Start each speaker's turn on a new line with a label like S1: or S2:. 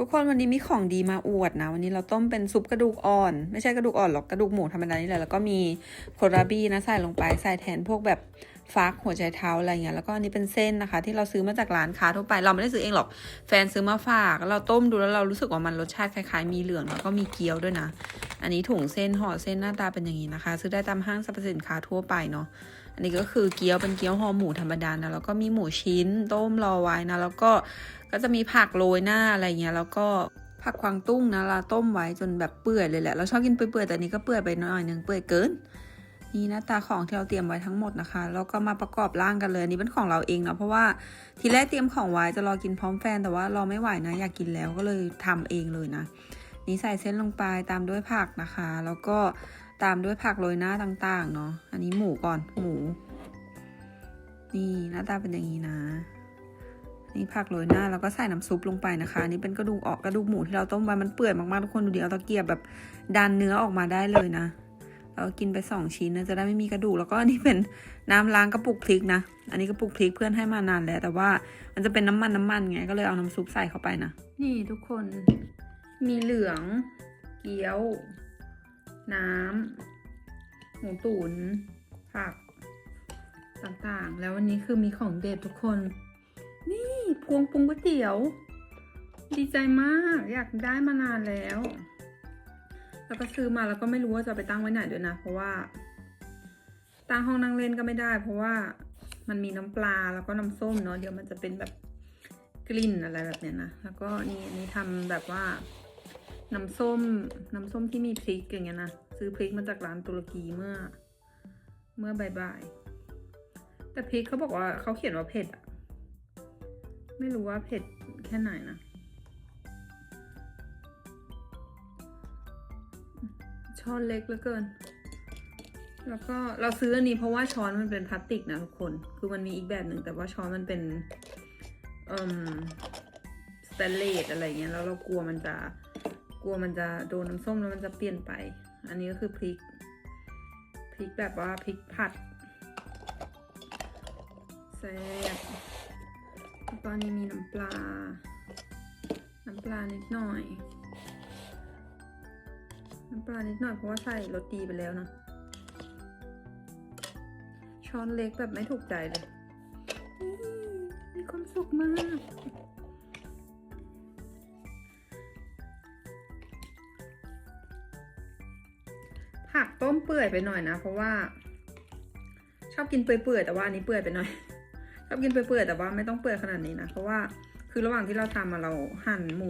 S1: ทุกคนวันนี้มีของดีมาอวดนะ วันนี้เราต้มเป็นซุปกระดูกอ่อน ไม่ใช่กระดูกอ่อนหรอกกระดูกหมูธรรมดานี่แหละแล้วก็มีโคราบี้นะใส่ลงไปใส่แทนพวกแบบฟักหัวใจเท้าอะไรเงี้ยแล้วก็อันนี้เป็นเส้นนะคะ ที่เราซื้อมาจากร้านค้าทั่วไป เราไม่ได้ซื้อเองหรอกแฟนซื้อมาฝากเราต้มดูแล้วเรารู้สึกว่ามันรสชาติคล้ายๆ มีเหลืองแล้วก็มีเกี๊ยวด้วยนะ อันนี้ถุงเส้นห่อเส้นหน้าตาเป็นอย่างนี้นะคะ ซื้อได้ตามห้างสรรพสินค้าทั่วไปเนาะอันนี้ก็คือเกี๊ยวเป็นเกี๊ยวห่อหมูธรรมดานะแล้วก็มีหมูชิ้นต้มรอไว้นะแล้วก็ ก็จะมีผักโรยหน้าอะไรเงี้ยแล้วก็ผักควางตุ้งนะเราต้มไว้จนแบบเปื่อยเลยแหละเราชอบกินเปื่อยๆแต่นี้ก็เปื่อยไปหน่อยหนึ่งเปื่อยเกินนี่หน้าตาของที่เราเตรียมไว้ทั้งหมดนะคะแล้วก็มาประกอบร่างกันเลยนนี้เป็นของเราเองเนาะเพราะว่าทีแรกเตรียมของไว้จะรอกินพร้อมแฟนแต่ว่าเราไม่ไหวนะอยากกินแล้วก็เลยทำเองเลยนะนี่ใส่เส้นลงไปตามด้วยผักนะคะ แล้วก็ตามด้วยผักโรยหน้าต่างๆเนาะอันนี้หมูก่อนหมู นี่หน้าตาเป็นอย่างนี้นะ นี่ผักโรยหน้าแล้วก็ใส่น้ำซุปลงไปนะคะนี่เป็นกระดูกออกกระดูกหมูที่เราต้มไว้มันเปื่อยมากๆทุกคนดูดิเอาตะเกียบแบบดันเนื้อออกมาได้เลยนะเรากินไปสองชิ้นนะจะได้ไม่มีกระดูกแล้วก็อันนี้เป็นน้ำล้างกระปุกพริกนะ อันนี้กระปุกพริกเพื่อนให้มานานแล้วแต่ว่ามันจะเป็นน้ำมันน้ำมันไงก็เลยเอาน้ำซุปใส่เข้าไปนะนี่ทุกคนมีเหลือง เกี๊ยว น้ำหมูตุ๋นผักต่างๆ แล้ววันนี้คือมีของเด็ดทุกคน พวงปรุงก๋วยเตี๋ยว ดีใจมากอยากได้มานานแล้ว แล้วก็ซื้อมาแล้วก็ไม่รู้ว่าจะไปตั้งไว้ไหนด้วยนะ เพราะว่าตั้งห้องนั่งเล่นก็ไม่ได้ เพราะว่ามันมีน้ำปลาแล้วก็น้ำส้มเนาะเดี๋ยวมันจะเป็นแบบกลิ่นอะไรแบบเนี้ยนะแล้วก็นี่อันนี้ทำแบบว่าน้ำส้มน้ำส้มที่มีพริกอย่างเงี้ยนะซื้อพริกมาจากร้านตุรกีเมื่อ เมื่อบ่ายๆแต่พริกเขาบอกว่าเขาเขียนว่าเผ็ดอะ ไม่รู้ว่าเผ็ดแค่ไหนนะช้อนเล็กเหลือเกิน แล้วก็เราซื้ออันนี้เพราะว่าช้อนมันเป็นพลาสติกนะทุกคน คือมันมีอีกแบบหนึ่งแต่ว่าช้อนมันเป็นเอ่อสแตนเลสอะไรเงี้ยแล้วเรากลัวมันจะกลัวมันจะโดนน้ำส้มแล้วมันจะเปลี่ยนไป อันนี้ก็คือพริกพริกแบบว่าพริกผัดแซ่บ ก็อันนี้มีน้ำปลา น้ำปลานิดหน่อย น้ำปลานิดหน่อยเพราะว่าใส่รสดีไปแล้วนะช้อนเล็กแบบไม่ถูกใจเลย มีความสุขมาก ผักต้มเปื่อยไปหน่อยนะ เพราะว่า ชอบกินเปื่อยๆแต่ว่าอันนี้เปื่อยไปหน่อย ชอบกินเปื่อยๆแต่ว่าไม่ต้องเปื่อยขนาดนี้นะ เพราะว่าคือระหว่างที่เราทำมาเราหั่นหมู